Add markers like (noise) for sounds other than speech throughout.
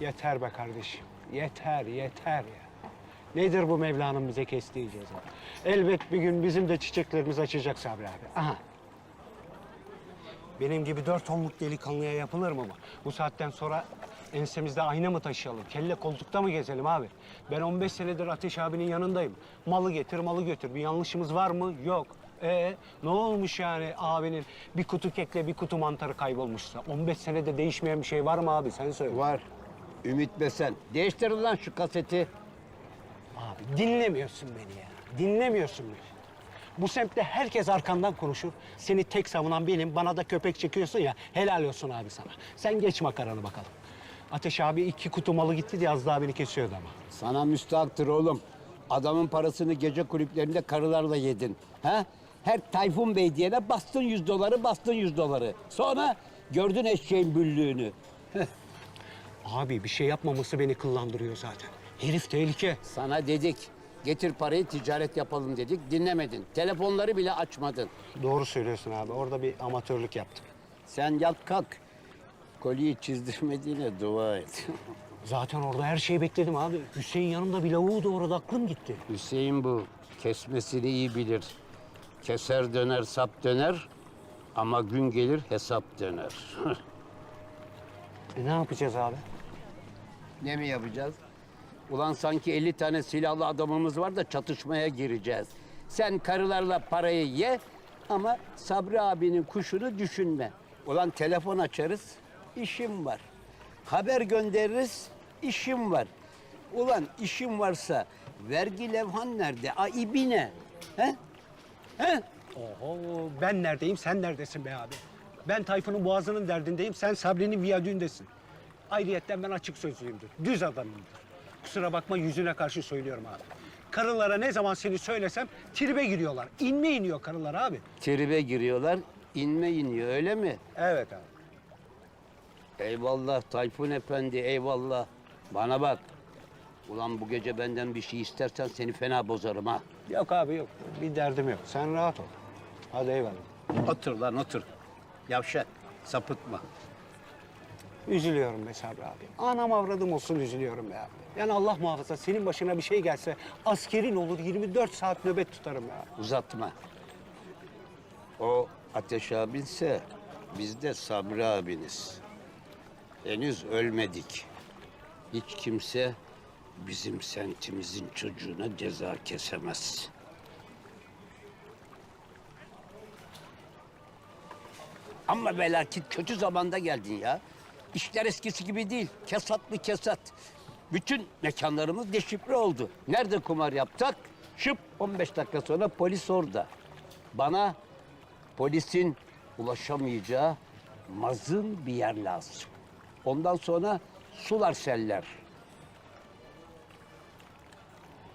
Yeter be kardeşim. Yeter, yeter ya. Nedir bu Mevla'nın bize kestiği ceza? Elbet bir gün bizim de çiçeklerimiz açacak Sabri abi. Aha. Benim gibi dört tonluk delikanlıya yapılır mı bu? Bu saatten sonra ensemizde ayna mı taşıyalım? Kelle koltukta mı gezelim abi? Ben 15 senedir Ateş abinin yanındayım. Malı getir, malı götür. Bir yanlışımız var mı? Yok. Ee, ne olmuş yani abinin bir kutu kekle bir kutu mantarı kaybolmuşsa? 15 senede değişmeyen bir şey var mı abi? Sen söyle. Var. Ümit Besen. Değiştir lan şu kaseti. Abi dinlemiyorsun beni ya. Dinlemiyorsun beni. Bu semtte herkes arkandan konuşur. Seni tek savunan benim. Bana da köpek çekiyorsun ya. Helal olsun abi sana. Sen geç makaranı bakalım. Ateş abi iki kutu malı gitti diye az daha beni kesiyordu ama. Sana müstahaktır oğlum. Adamın parasını gece kulüplerinde karılarla yedin. Ha? Her Tayfun Bey diyene bastın yüz doları, bastın yüz doları. Sonra gördün eşeğin büllüğünü. (laughs) Abi bir şey yapmaması beni kıllandırıyor zaten. Herif tehlike. Sana dedik, getir parayı ticaret yapalım dedik, dinlemedin. Telefonları bile açmadın. Doğru söylüyorsun abi. Orada bir amatörlük yaptık. Sen yat kalk. Koliyi çizdirmediğine dua et. (laughs) Zaten orada her şeyi bekledim abi. Hüseyin yanımda bir lavuğu doğradı. Aklım gitti. Hüseyin bu. Kesmesini iyi bilir. Keser döner, sap döner. Ama gün gelir hesap döner. (laughs) E ne yapacağız abi? Ne mi yapacağız? Ulan sanki 50 tane silahlı adamımız var da çatışmaya gireceğiz. Sen karılarla parayı ye ama Sabri abinin kuşunu düşünme. Ulan telefon açarız, işim var. Haber göndeririz, işim var. Ulan işim varsa vergi levhan nerede? A ibine. He? He? Oho ben neredeyim sen neredesin be abi? Ben Tayfun'un boğazının derdindeyim sen Sabri'nin viyadüğündesin. Ayrıyetten ben açık sözlüyümdür. Düz adamımdır. Kusura bakma yüzüne karşı söylüyorum abi. Karılara ne zaman seni söylesem tribe giriyorlar. İnme iniyor karılar abi. Tribe giriyorlar, inme iniyor öyle mi? Evet abi. Eyvallah Tayfun Efendi, eyvallah. Bana bak. Ulan bu gece benden bir şey istersen seni fena bozarım ha. Yok abi yok. Bir derdim yok. Sen rahat ol. Hadi eyvallah. Otur lan otur. Yavşak, sapıtma. Üzülüyorum be Sabri abi. Anam avradım olsun üzülüyorum be abi. Yani Allah muhafaza senin başına bir şey gelse askerin olur 24 saat nöbet tutarım ya. Uzatma. O Ateş abinse biz de Sabri abiniz. Henüz ölmedik. Hiç kimse bizim sentimizin çocuğuna ceza kesemez. Ama belki kötü zamanda geldin ya. İşler eskisi gibi değil. Kesat mı kesat. Bütün mekanlarımız deşifre oldu. Nerede kumar yaptık? Şıp 15 dakika sonra polis orada. Bana polisin ulaşamayacağı mazın bir yer lazım. Ondan sonra sular seller.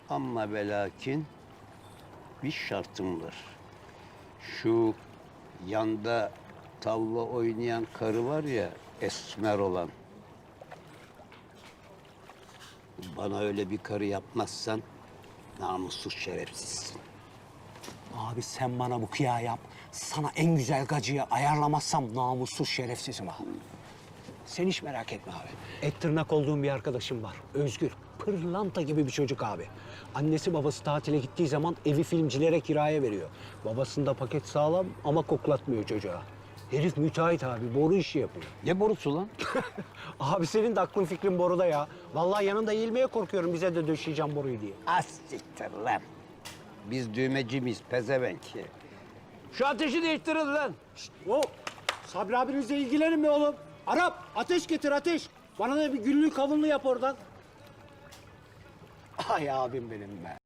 Ama ve lakin bir şartım var. Şu yanda tavla oynayan karı var ya esmer olan. Bana öyle bir karı yapmazsan namussuz şerefsizsin. Abi sen bana bu kıya yap. Sana en güzel gacıyı ayarlamazsam namussuz şerefsizim abi. Sen hiç merak etme abi. Et tırnak olduğum bir arkadaşım var. Özgür. Pırlanta gibi bir çocuk abi. Annesi babası tatile gittiği zaman evi filmcilere kiraya veriyor. Babasında paket sağlam ama koklatmıyor çocuğa. Herif müteahhit abi, boru işi yapıyor. Ne borusu lan? (laughs) Abi senin de aklın fikrin boruda ya. Vallahi yanında eğilmeye korkuyorum bize de döşeyeceğim boruyu diye. Az siktir lan. Biz düğmeci miyiz pezevenk? Şu ateşi değiştirin lan. O Sabri abinizle ilgilenin be oğlum. Arap ateş getir ateş. Bana da bir güllü kavunlu yap oradan. Ay abim benim be.